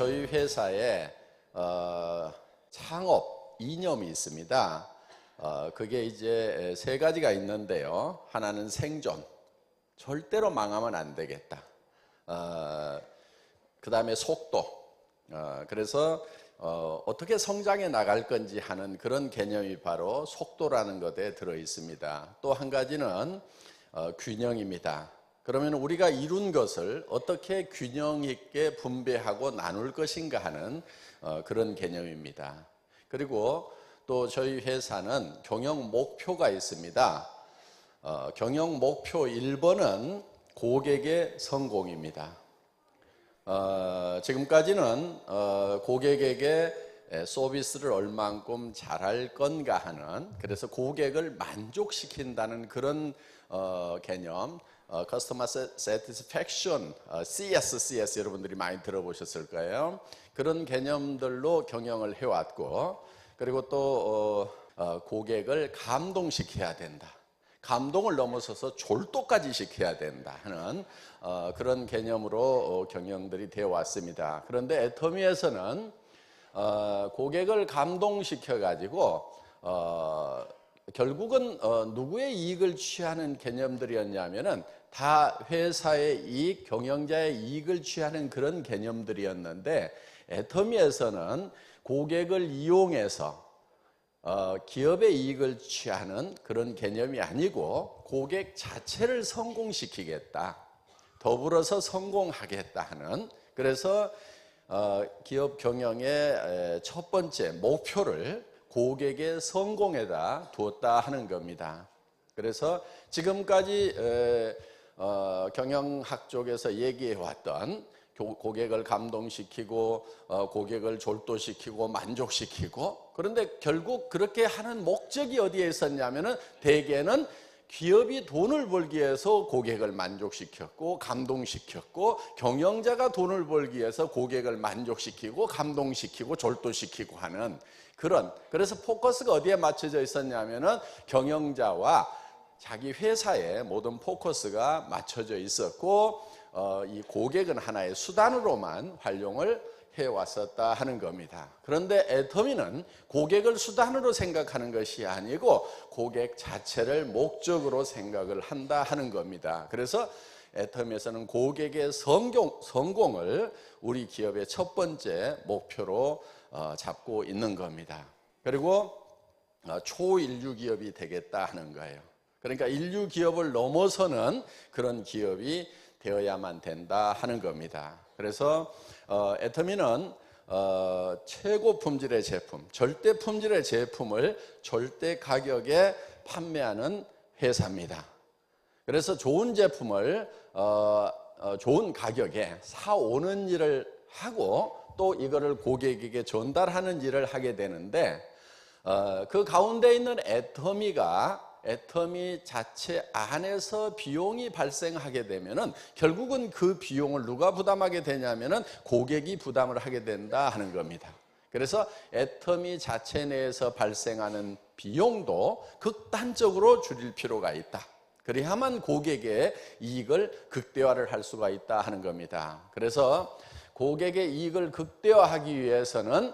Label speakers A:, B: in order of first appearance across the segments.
A: 저희 회사에 어, 창업 이념이 있습니다. 어, 그게 이제 세 가지가 있는데요. 하나는 생존. 절대로 망하면 안 되겠다. 어, 그 다음에 속도. 어, 그래서 어, 어떻게 성장해 나갈 건지 하는 그런 개념이 바로 속도라는 것에 들어 있습니다. 또 한 가지는 어, 균형입니다. 그러면 우리가 이룬 것을 어떻게 균형 있게 분배하고 나눌 것인가 하는 어, 그런 개념입니다. 그리고 또 저희 회사는 경영 목표가 있습니다. 어, 경영 목표 1번은 고객의 성공입니다. 어, 지금까지는 어, 고객에게 서비스를 얼만큼 잘할 건가 하는 그래서 고객을 만족시킨다는 그런 어, 개념 Satisfaction 어, CSCS 여러분들이 많이 들어보셨을 거예요. 그런 개념들로 경영을 해왔고 그리고 또 어, 어, 고객을 감동시켜야 된다. 감동을 넘어서서 졸도까지 시켜야 된다 하는 어, 그런 개념으로 어, 경영들이 되어 왔습니다. 그런데 애터미에서는 어, 고객을 감동시켜 가지고 어, 결국은 어, 누구의 이익을 취하는 개념들이었냐면은 다 회사의 이익, 경영자의 이익을 취하는 그런 개념들이었는데 애터미에서는 고객을 이용해서 어, 기업의 이익을 취하는 그런 개념이 아니고 고객 자체를 성공시키겠다. 더불어서 성공하겠다 하는 그래서 어, 기업 경영의 첫 번째 목표를 고객의 성공에다 두었다 하는 겁니다. 그래서 지금까지 어, 경영학 쪽에서 얘기해 왔던 고객을 감동시키고 어, 고객을 졸도시키고 만족시키고 그런데 결국 그렇게 하는 목적이 어디에 있었냐면은 대개는 기업이 돈을 벌기 위해서 고객을 만족시켰고 감동시켰고 경영자가 돈을 벌기 위해서 고객을 만족시키고 감동시키고 졸도시키고 하는 그런 그래서 포커스가 어디에 맞춰져 있었냐면은 경영자와 자기 회사의 모든 포커스가 맞춰져 있었고 어, 이 고객은 하나의 수단으로만 활용을 해왔었다 하는 겁니다. 그런데 애터미는 고객을 수단으로 생각하는 것이 아니고 고객 자체를 목적으로 생각을 한다 하는 겁니다. 그래서 애터미에서는 고객의 성공, 성공을 우리 기업의 첫 번째 목표로 어, 잡고 있는 겁니다. 그리고 어, 초인류 기업이 되겠다 하는 거예요. 그러니까 인류 기업을 넘어서는 그런 기업이 되어야만 된다 하는 겁니다. 그래서 어, 애터미는 어, 최고 품질의 제품, 절대 품질의 제품을 절대 가격에 판매하는 회사입니다. 그래서 좋은 제품을 어, 어, 좋은 가격에 사오는 일을 하고 또 이거를 고객에게 전달하는 일을 하게 되는데 어, 그 가운데 있는 애터미가 애터미 자체 안에서 비용이 발생하게 되면은 결국은 그 비용을 누가 부담하게 되냐면은 고객이 부담을 하게 된다 하는 겁니다. 그래서 애터미 자체 내에서 발생하는 비용도 극단적으로 줄일 필요가 있다. 그래야만 고객의 이익을 극대화를 할 수가 있다 하는 겁니다. 그래서 고객의 이익을 극대화하기 위해서는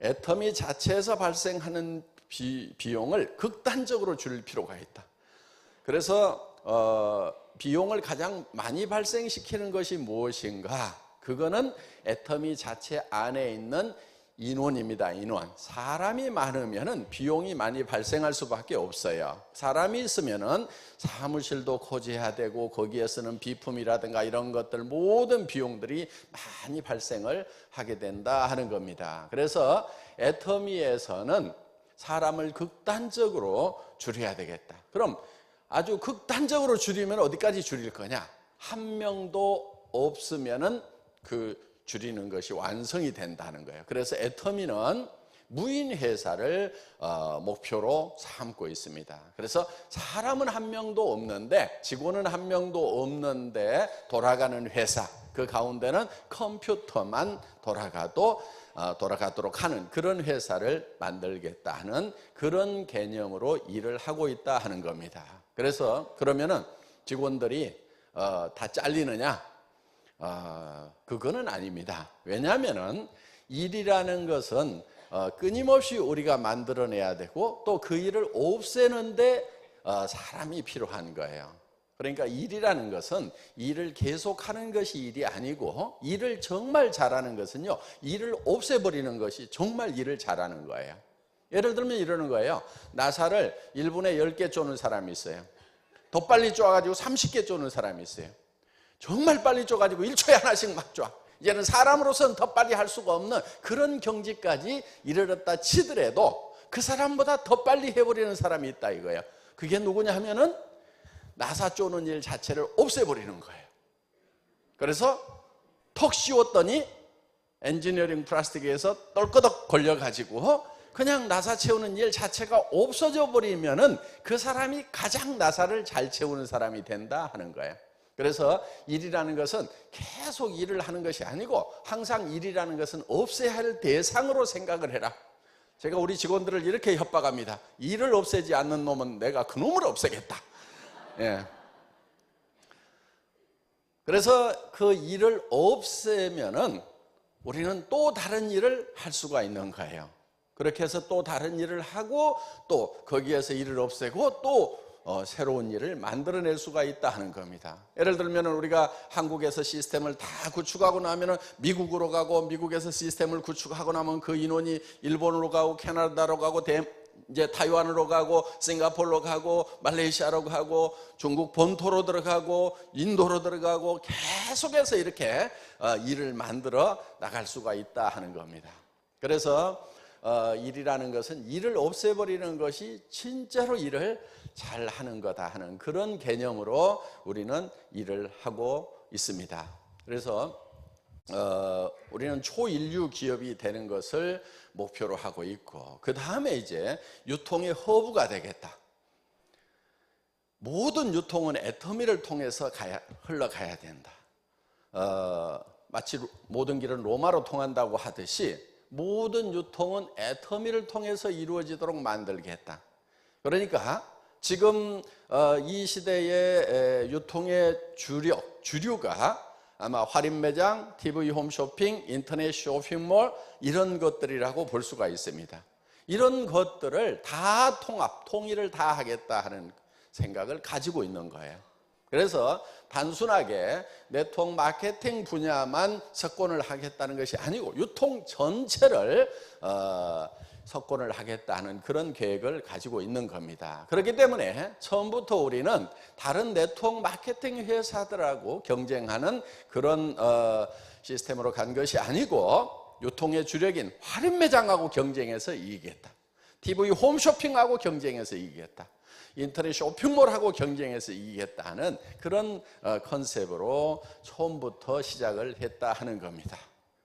A: 애터미 자체에서 발생하는 비, 비용을 극단적으로 줄일 필요가 있다. 그래서 어, 비용을 가장 많이 발생시키는 것이 무엇인가? 그거는 애터미 자체 안에 있는 인원입니다. 인원. 사람이 많으면은 비용이 많이 발생할 수밖에 없어요. 사람이 있으면은 사무실도 코지해야 되고 거기에 쓰는 비품이라든가 이런 것들 모든 비용들이 많이 발생을 하게 된다 하는 겁니다. 그래서 애터미에서는 사람을 극단적으로 줄여야 되겠다. 그럼 아주 극단적으로 줄이면 어디까지 줄일 거냐? 한 명도 없으면은 그 줄이는 것이 완성이 된다는 거예요. 그래서 애터미는 무인 회사를 어, 목표로 삼고 있습니다. 그래서 사람은 한 명도 없는데 직원은 한 명도 없는데 돌아가는 회사 그 가운데는 컴퓨터만 돌아가도 어, 돌아가도록 하는 그런 회사를 만들겠다 하는 그런 개념으로 일을 하고 있다 하는 겁니다. 그래서 그러면은 직원들이 어, 다 잘리느냐? 어, 그거는 아닙니다. 왜냐하면은 일이라는 것은 어, 끊임없이 우리가 만들어내야 되고 또 그 일을 없애는데 어, 사람이 필요한 거예요. 그러니까 일이라는 것은 일을 계속하는 것이 일이 아니고 일을 정말 잘하는 것은요 일을 없애버리는 것이 정말 일을 잘하는 거예요. 예를 들면 이러는 거예요. 나사를 1분에 10개 쪼는 사람이 있어요. 더 빨리 쪼아가지고 30개 쪼는 사람이 있어요. 정말 빨리 쪼가지고 1초에 하나씩 막 쪼아. 이제는 사람으로서는 더 빨리 할 수가 없는 그런 경지까지 이르렀다 치더라도 그 사람보다 더 빨리 해버리는 사람이 있다 이거예요. 그게 누구냐 하면은 나사 쪼는 일 자체를 없애버리는 거예요. 그래서 턱 씌웠더니 엔지니어링 플라스틱에서 떨거덕 걸려가지고 그냥 나사 채우는 일 자체가 없어져 버리면은 그 사람이 가장 나사를 잘 채우는 사람이 된다 하는 거예요. 그래서 일이라는 것은 계속 일을 하는 것이 아니고 항상 일이라는 것은 없애야 할 대상으로 생각을 해라. 제가 우리 직원들을 이렇게 협박합니다. 일을 없애지 않는 놈은 내가 그 놈을 없애겠다. 예. 그래서 그 일을 없애면은 우리는 또 다른 일을 할 수가 있는 거예요. 그렇게 해서 또 다른 일을 하고 또 거기에서 일을 없애고 또 어, 새로운 일을 만들어낼 수가 있다 하는 겁니다. 예를 들면 우리가 한국에서 시스템을 다 구축하고 나면은 미국으로 가고 미국에서 시스템을 구축하고 나면 그 인원이 일본으로 가고 캐나다로 가고 대, 이제 타이완으로 가고 싱가포르로 가고 말레이시아로 가고 중국 본토로 들어가고 인도로 들어가고 계속해서 이렇게 어, 일을 만들어 나갈 수가 있다 하는 겁니다. 그래서 어, 일이라는 것은 일을 없애버리는 것이 진짜로 일을 잘 하는 거다 하는 그런 개념으로 우리는 일을 하고 있습니다. 그래서 어, 우리는 초인류 기업이 되는 것을 목표로 하고 있고 그 다음에 이제 유통의 허브가 되겠다. 모든 유통은 애터미를 통해서 가야, 흘러가야 된다. 어, 마치 모든 길은 로마로 통한다고 하듯이 모든 유통은 애터미를 통해서 이루어지도록 만들겠다. 그러니까 지금 어, 이 시대의 유통의 주력, 주류가 아마 할인 매장, TV 홈쇼핑, 인터넷 쇼핑몰 이런 것들이라고 볼 수가 있습니다. 이런 것들을 다 통합, 통일을 다 하겠다 하는 생각을 가지고 있는 거예요. 그래서 단순하게 네트워크 마케팅 분야만 석권을 하겠다는 것이 아니고 유통 전체를 어, 석권을 하겠다는 그런 계획을 가지고 있는 겁니다. 그렇기 때문에 처음부터 우리는 다른 네트워크 마케팅 회사들하고 경쟁하는 그런 어, 시스템으로 간 것이 아니고 유통의 주력인 할인 매장하고 경쟁해서 이기겠다. TV 홈쇼핑하고 경쟁해서 이기겠다. 인터넷 쇼핑몰하고 경쟁해서 이기겠다는 그런 어, 컨셉으로 처음부터 시작을 했다 하는 겁니다.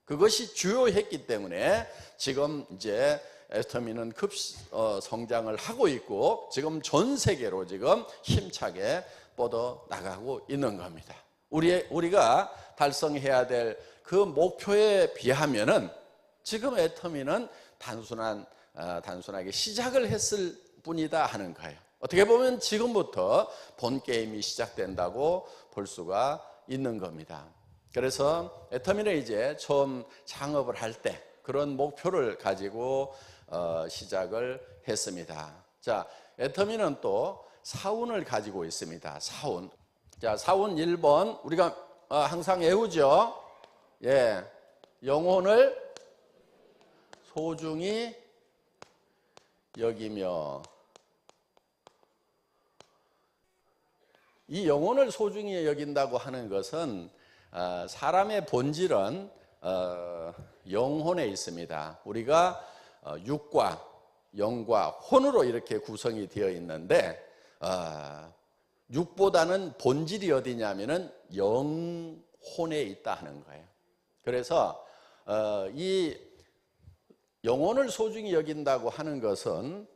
A: 그것이 주요했기 때문에 지금 이제 에스터미는 급 어, 성장을 하고 있고 지금 전 세계로 지금 힘차게 뻗어 나가고 있는 겁니다. 우리 우리가 달성해야 될 그 목표에 비하면은 지금 애터미는 단순한 어, 단순하게 시작을 했을 뿐이다 하는 거예요. 어떻게 보면 지금부터 본 게임이 시작된다고 볼 수가 있는 겁니다. 그래서 애터미는 이제 처음 창업을 할 때 그런 목표를 가지고 어, 시작을 했습니다. 자, 애터미는 또 사운을 가지고 있습니다. 사운. 자, 사운 1번 우리가 어, 항상 외우죠. 예. 영혼을 소중히 여기며 이 영혼을 소중히 여긴다고 하는 것은 어, 사람의 본질은 어, 영혼에 있습니다. 우리가 어, 육과 영과 혼으로 이렇게 구성이 되어 있는데 육보다는 본질이 어디냐면은 영혼에 있다 하는 거예요. 그래서 이 영혼을 소중히 여긴다고 하는 것은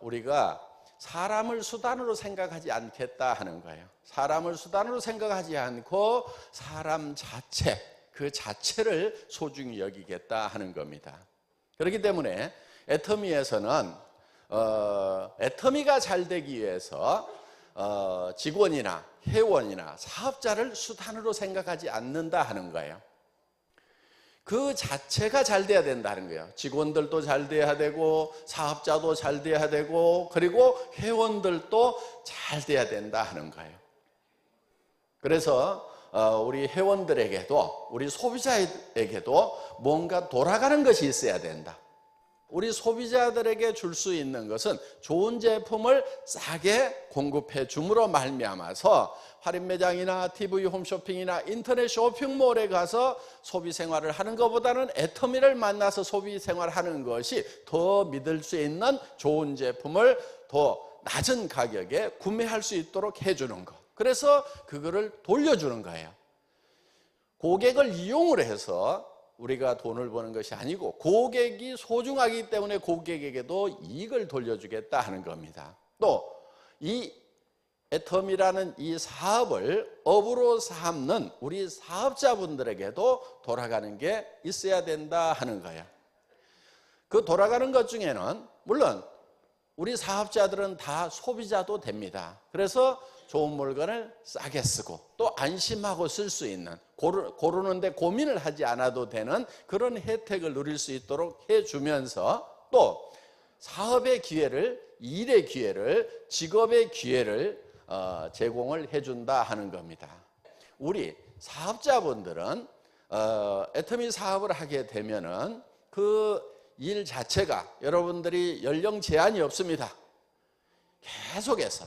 A: 우리가 사람을 수단으로 생각하지 않겠다 하는 거예요. 사람을 수단으로 생각하지 않고 사람 자체, 그 자체를 소중히 여기겠다 하는 겁니다. 그렇기 때문에 애터미에서는 어, 애터미가 잘 되기 위해서 어, 직원이나 회원이나 사업자를 수단으로 생각하지 않는다 하는 거예요. 그 자체가 잘 돼야 된다는 거예요. 직원들도 잘 돼야 되고 사업자도 잘 돼야 되고 그리고 회원들도 잘 돼야 된다 하는 거예요. 그래서 어, 우리 회원들에게도 우리 소비자에게도 뭔가 돌아가는 것이 있어야 된다. 우리 소비자들에게 줄 수 있는 것은 좋은 제품을 싸게 공급해 줌으로 말미암아서 할인 매장이나 TV 홈쇼핑이나 인터넷 쇼핑몰에 가서 소비 생활을 하는 것보다는 애터미를 만나서 소비 생활을 하는 것이 더 믿을 수 있는 좋은 제품을 더 낮은 가격에 구매할 수 있도록 해주는 것. 그래서 그거를 돌려주는 거예요. 고객을 이용을 해서 우리가 돈을 버는 것이 아니고 고객이 소중하기 때문에 고객에게도 이익을 돌려주겠다 하는 겁니다. 또 이 애텀이라는 이 사업을 업으로 삼는 우리 사업자분들에게도 돌아가는 게 있어야 된다 하는 거예요. 그 돌아가는 것 중에는 물론 우리 사업자들은 다 소비자도 됩니다. 그래서 좋은 물건을 싸게 쓰고 또 안심하고 쓸 수 있는 고르, 고르는데 고민을 하지 않아도 되는 그런 혜택을 누릴 수 있도록 해주면서 또 사업의 기회를 일의 기회를 직업의 기회를 어, 제공을 해준다 하는 겁니다. 우리 사업자분들은 어, 애터미 사업을 하게 되면은 그 일 자체가 여러분들이 연령 제한이 없습니다. 계속해서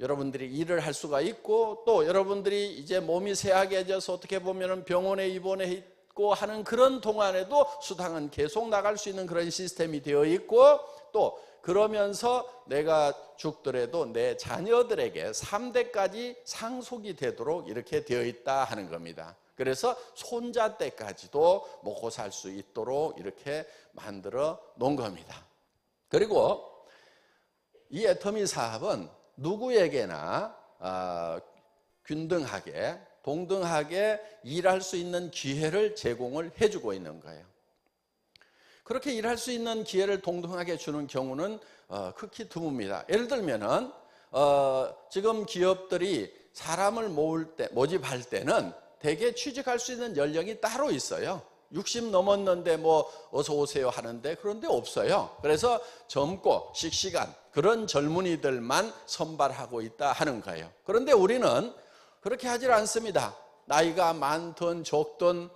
A: 여러분들이 일을 할 수가 있고 또 여러분들이 이제 몸이 쇠약해져서 어떻게 보면 병원에 입원해 있고 하는 그런 동안에도 수당은 계속 나갈 수 있는 그런 시스템이 되어 있고 또 그러면서 내가 죽더라도 내 자녀들에게 3대까지 상속이 되도록 이렇게 되어 있다 하는 겁니다. 그래서 손자 때까지도 먹고 살 수 있도록 이렇게 만들어 놓은 겁니다. 그리고 이 애터미 사업은 누구에게나 어, 균등하게 동등하게 일할 수 있는 기회를 제공을 해주고 있는 거예요. 그렇게 일할 수 있는 기회를 동등하게 주는 경우는 어, 극히 드뭅니다. 예를 들면은 어, 지금 기업들이 사람을 모을 때 모집할 때는 대개 취직할 수 있는 연령이 따로 있어요. 60 넘었는데 뭐 어서 오세요 하는데 그런데 없어요. 그래서 젊고 씩씩한 그런 젊은이들만 선발하고 있다 하는 거예요. 그런데 우리는 그렇게 하질 않습니다. 나이가 많든 적든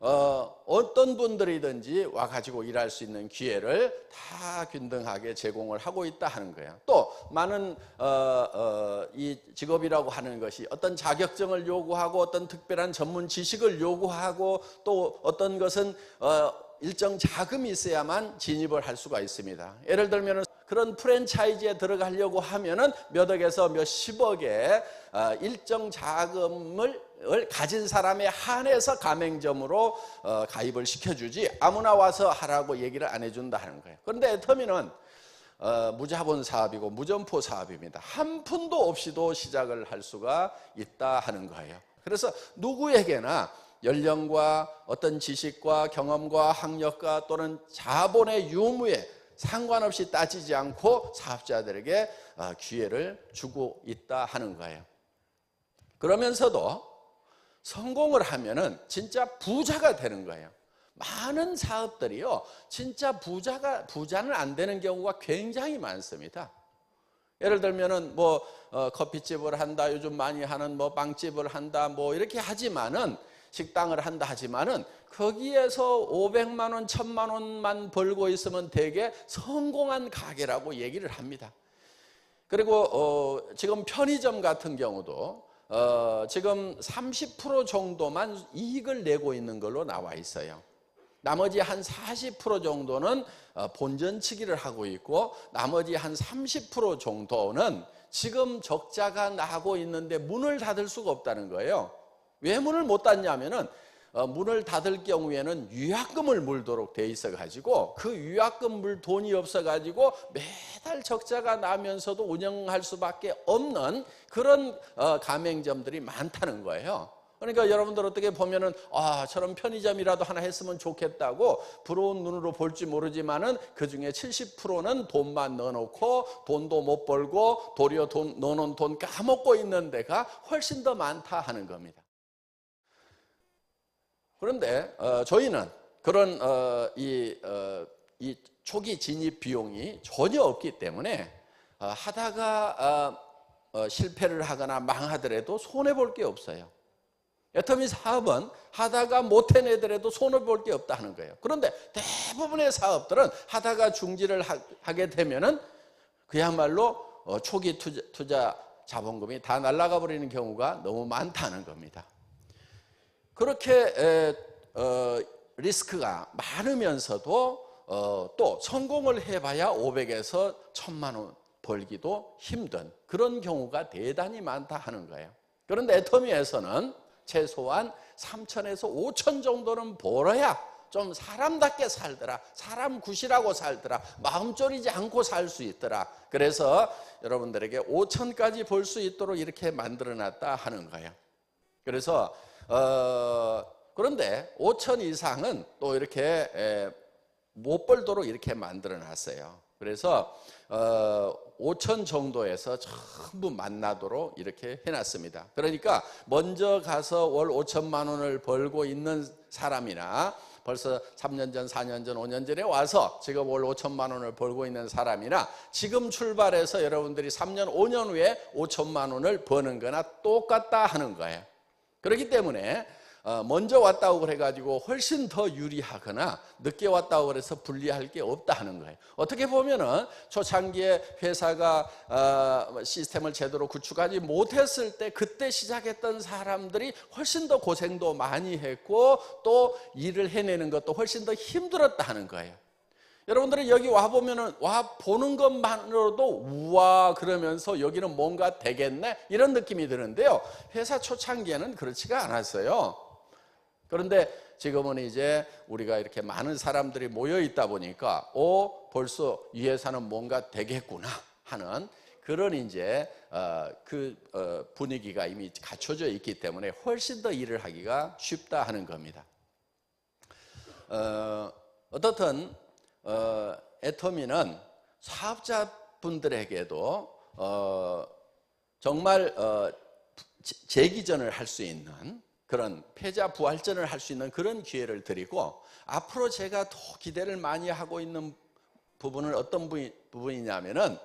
A: 어, 어떤 분들이든지 와가지고 일할 수 있는 기회를 다 균등하게 제공을 하고 있다 하는 거예요. 또 많은 어, 어, 이 직업이라고 하는 것이 어떤 자격증을 요구하고 어떤 특별한 전문 지식을 요구하고 또 어떤 것은 어, 일정 자금이 있어야만 진입을 할 수가 있습니다. 예를 들면 그런 프랜차이즈에 들어가려고 하면은 몇 억에서 몇 십억의 어, 일정 자금을 가진 사람에 한해서 가맹점으로 어, 가입을 시켜주지 아무나 와서 하라고 얘기를 안 해준다 하는 거예요. 그런데 애터미는 어, 무자본 사업이고 무점포 사업입니다. 한 푼도 없이도 시작을 할 수가 있다 하는 거예요. 그래서 누구에게나 연령과 어떤 지식과 경험과 학력과 또는 자본의 유무에 상관없이 따지지 않고 사업자들에게 어, 기회를 주고 있다 하는 거예요. 그러면서도 성공을 하면은 진짜 부자가 되는 거예요. 많은 사업들이요, 진짜 부자가 부자는 안 되는 경우가 굉장히 많습니다. 예를 들면은 뭐 어, 커피집을 한다, 요즘 많이 하는 뭐 빵집을 한다, 뭐 이렇게 하지만은 식당을 한다 하지만은 거기에서 500만 원, 1000만 원만 벌고 있으면 되게 성공한 가게라고 얘기를 합니다. 그리고 어, 지금 편의점 같은 경우도 어, 지금 30% 정도만 이익을 내고 있는 걸로 나와 있어요. 나머지 한 40% 정도는 어, 본전치기를 하고 있고 나머지 한 30% 정도는 지금 적자가 나고 있는데 문을 닫을 수가 없다는 거예요. 왜 문을 못 닫냐면은 어, 문을 닫을 경우에는 유약금을 물도록 돼 있어 가지고 그 유약금 물 돈이 없어 가지고 매달 적자가 나면서도 운영할 수밖에 없는 그런 어, 가맹점들이 많다는 거예요. 그러니까 여러분들 어떻게 보면은 아 저런 편의점이라도 하나 했으면 좋겠다고 부러운 눈으로 볼지 모르지만은 그 중에 70%는 돈만 넣어놓고 돈도 못 벌고 도리어 돈 넣어놓은 돈 까먹고 있는 데가 훨씬 더 많다 하는 겁니다. 그런데 어, 저희는 그런 어, 이, 어, 이 초기 진입 비용이 전혀 없기 때문에 어, 하다가 실패를 하거나 망하더라도 손해 볼 게 없어요. 애터미 사업은 하다가 못 해내더라도 손해 볼 게 없다 하는 거예요. 그런데 대부분의 사업들은 하다가 중지를 하, 게 되면은 그야말로 어, 초기 투자, 투자 자본금이 다 날아가 버리는 경우가 너무 많다는 겁니다. 그렇게 에, 어, 리스크가 많으면서도 어, 또 성공을 해봐야 500에서 1000만 원 벌기도 힘든 그런 경우가 대단히 많다 하는 거예요. 그런데 애터미에서는 최소한 3천에서 5천 정도는 벌어야 좀 사람답게 살더라. 사람 굿이라고 살더라. 마음 졸이지 않고 살 수 있더라. 그래서 여러분들에게 5천까지 벌 수 있도록 이렇게 만들어 놨다 하는 거예요. 그래서 어, 그런데 5천 이상은 또 이렇게 에, 못 벌도록 이렇게 만들어 놨어요. 그래서 어, 5천 정도에서 전부 만나도록 이렇게 해놨습니다. 그러니까 먼저 가서 월 5천만 원을 벌고 있는 사람이나 벌써 3년 전, 4년 전, 5년 전에 와서 지금 월 5천만 원을 벌고 있는 사람이나 지금 출발해서 여러분들이 3년, 5년 후에 5천만 원을 버는 거나 똑같다 하는 거예요. 그렇기 때문에 어, 먼저 왔다고 그래가지고 훨씬 더 유리하거나 늦게 왔다고 그래서 불리할 게 없다 하는 거예요. 어떻게 보면은 초창기에 회사가 어, 시스템을 제대로 구축하지 못했을 때 그때 시작했던 사람들이 훨씬 더 고생도 많이 했고 또 일을 해내는 것도 훨씬 더 힘들었다 하는 거예요. 여러분들은 여기 와 보면은 와 보는 것만으로도 우와 그러면서 여기는 뭔가 되겠네 이런 느낌이 드는데요. 회사 초창기에는 그렇지가 않았어요. 그런데 지금은 이제 우리가 이렇게 많은 사람들이 모여 있다 보니까 오 벌써 이 회사는 뭔가 되겠구나 하는 그런 이제 어, 그 어, 분위기가 이미 갖춰져 있기 때문에 훨씬 더 일을 하기가 쉽다 하는 겁니다. 어, 어떻든 어, 애터미는 사업자분들에게도 어, 정말 어, 재기전을 할 수 있는 그런 패자 부활전을 할 수 있는 그런 기회를 드리고 앞으로 제가 더 기대를 많이 하고 있는 부분은 어떤 부분이냐면은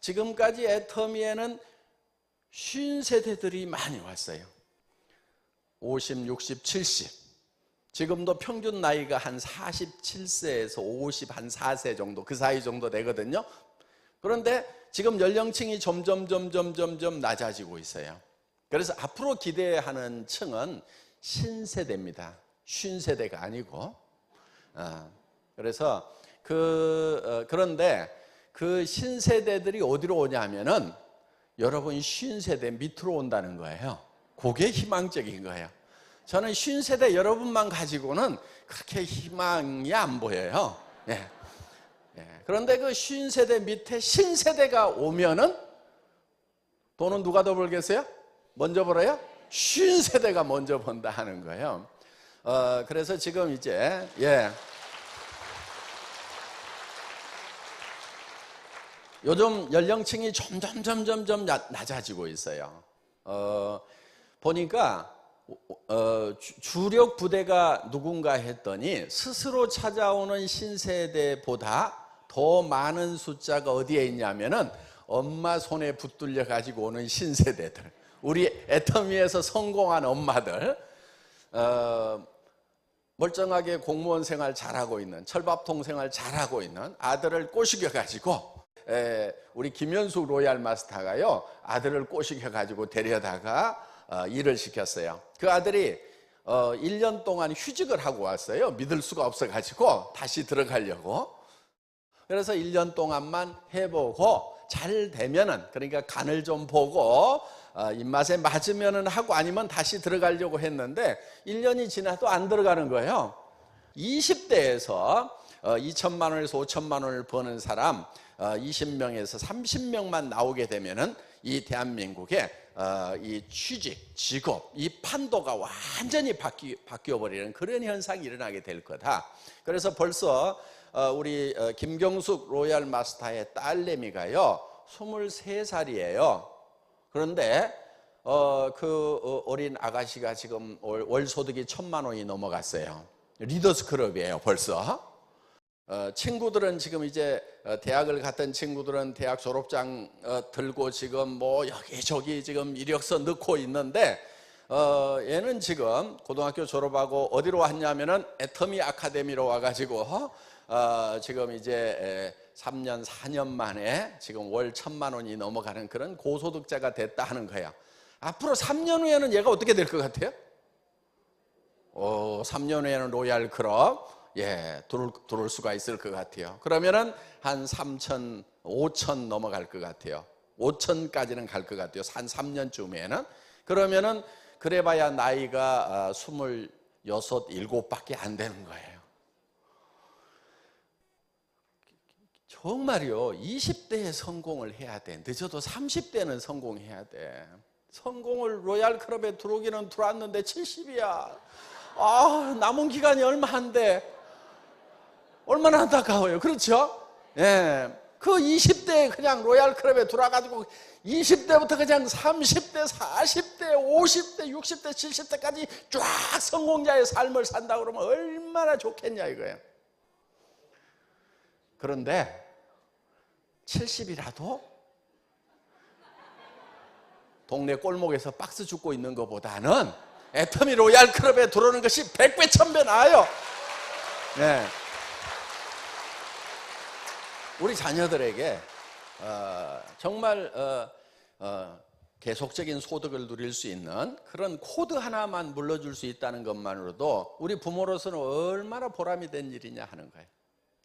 A: 지금까지 애터미에는 쉰 세대들이 많이 왔어요. 50, 60, 70. 지금도 평균 나이가 한 47세에서 50, 한 4세 정도, 그 사이 정도 되거든요. 그런데 지금 연령층이 점점, 점점, 점점 낮아지고 있어요. 그래서 앞으로 기대하는 층은 신세대입니다. 쉰세대가 아니고. 어, 그래서 그, 어, 그런데 그 신세대들이 어디로 오냐면은 여러분 쉰세대 밑으로 온다는 거예요. 그게 희망적인 거예요. 저는 쉰세대 여러분만 가지고는 그렇게 희망이 안 보여요. 예. 예. 그런데 그 쉰세대 밑에 신세대가 오면은 돈은 누가 더 벌겠어요? 먼저 벌어요? 쉰 세대가 먼저 번다 하는 거예요. 어, 그래서 지금 이제 예. 요즘 연령층이 점점 점점 점 낮아지고 있어요. 어, 보니까 어, 주력 부대가 누군가 했더니 스스로 찾아오는 신세대보다 더 많은 숫자가 어디에 있냐면은 엄마 손에 붙들려 가지고 오는 신세대들. 우리 애터미에서 성공한 엄마들 어, 멀쩡하게 공무원 생활 잘하고 있는 철밥통 생활 잘하고 있는 아들을 꼬시겨 가지고 우리 김현숙 로얄 마스터가요 아들을 꼬시겨 가지고 데려다가 어, 일을 시켰어요. 그 아들이 어, 1년 동안 휴직을 하고 왔어요. 믿을 수가 없어 가지고 다시 들어가려고. 그래서 1년 동안만 해보고 잘 되면은 그러니까 간을 좀 보고 어, 입맛에 맞으면 하고 아니면 다시 들어가려고 했는데 1년이 지나도 안 들어가는 거예요. 20대에서 2천만 어, 원에서 5천만 원을 버는 사람 20명에서 어, 30명만 나오게 되면은 이 대한민국에 어, 이 취직, 직업, 이 판도가 완전히 바뀌, 바뀌어버리는 그런 현상이 일어나게 될 거다. 그래서 벌써 어, 우리 어, 김경숙 로얄 마스터의 딸내미가요, 23살이에요. 그런데 어, 그 어, 어린 아가씨가 지금 월, 월 소득이 천만 원이 넘어갔어요. 리더스 클럽이에요, 벌써. 어, 친구들은 지금 이제 어, 대학을 갔던 친구들은 대학 졸업장 어, 들고 지금 뭐 여기저기 지금 이력서 넣고 있는데 어, 얘는 지금 고등학교 졸업하고 어디로 왔냐면은 애터미 아카데미로 와가지고 어, 지금 이제 에, 3년 4년 만에 지금 월 천만 원이 넘어가는 그런 고소득자가 됐다 하는 거야. 앞으로 3년 후에는 얘가 어떻게 될 것 같아요? 어, 3년 후에는 로얄 클럽 예, 들어올, 들어올 수가 있을 것 같아요. 그러면은 한 3천, 5천 넘어갈 것 같아요. 5천까지는 갈 것 같아요. 한 3년쯤에는. 그러면은 그래봐야 나이가 26, 7밖에 안 되는 거예요. 정말요, 20대에 성공을 해야 돼. 늦어도 30대는 성공해야 돼. 성공을 로얄 클럽에 들어오기는 들어왔는데 70이야. 아, 남은 기간이 얼마 안 돼. 얼마나 안타까워요. 그렇죠? 예. 그 20대에 그냥 로얄 클럽에 들어와가지고 20대부터 그냥 30대, 40대, 50대, 60대, 70대까지 쫙 성공자의 삶을 산다 그러면 얼마나 좋겠냐 이거예요. 그런데 70이라도 동네 골목에서 박스 줍고 있는 것보다는 애터미 로얄 클럽에 들어오는 것이 100배, 1000배 나아요. 네. 우리 자녀들에게 어, 정말 어, 어, 계속적인 소득을 누릴 수 있는 그런 코드 하나만 물러줄 수 있다는 것만으로도 우리 부모로서는 얼마나 보람이 된 일이냐 하는 거예요.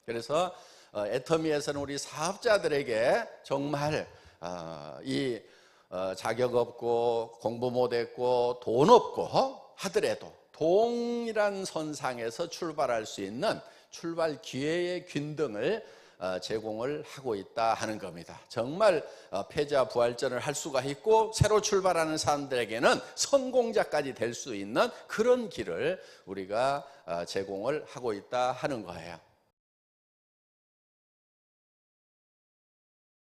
A: 그래서 어, 애터미에서는 우리 사업자들에게 정말 어, 이 어, 자격 없고 공부 못했고 돈 없고 하더라도 동일한 선상에서 출발할 수 있는 출발 기회의 균등을 어, 제공을 하고 있다 하는 겁니다. 정말 어, 패자 부활전을 할 수가 있고 새로 출발하는 사람들에게는 성공자까지 될 수 있는 그런 길을 우리가 어, 제공을 하고 있다 하는 거예요.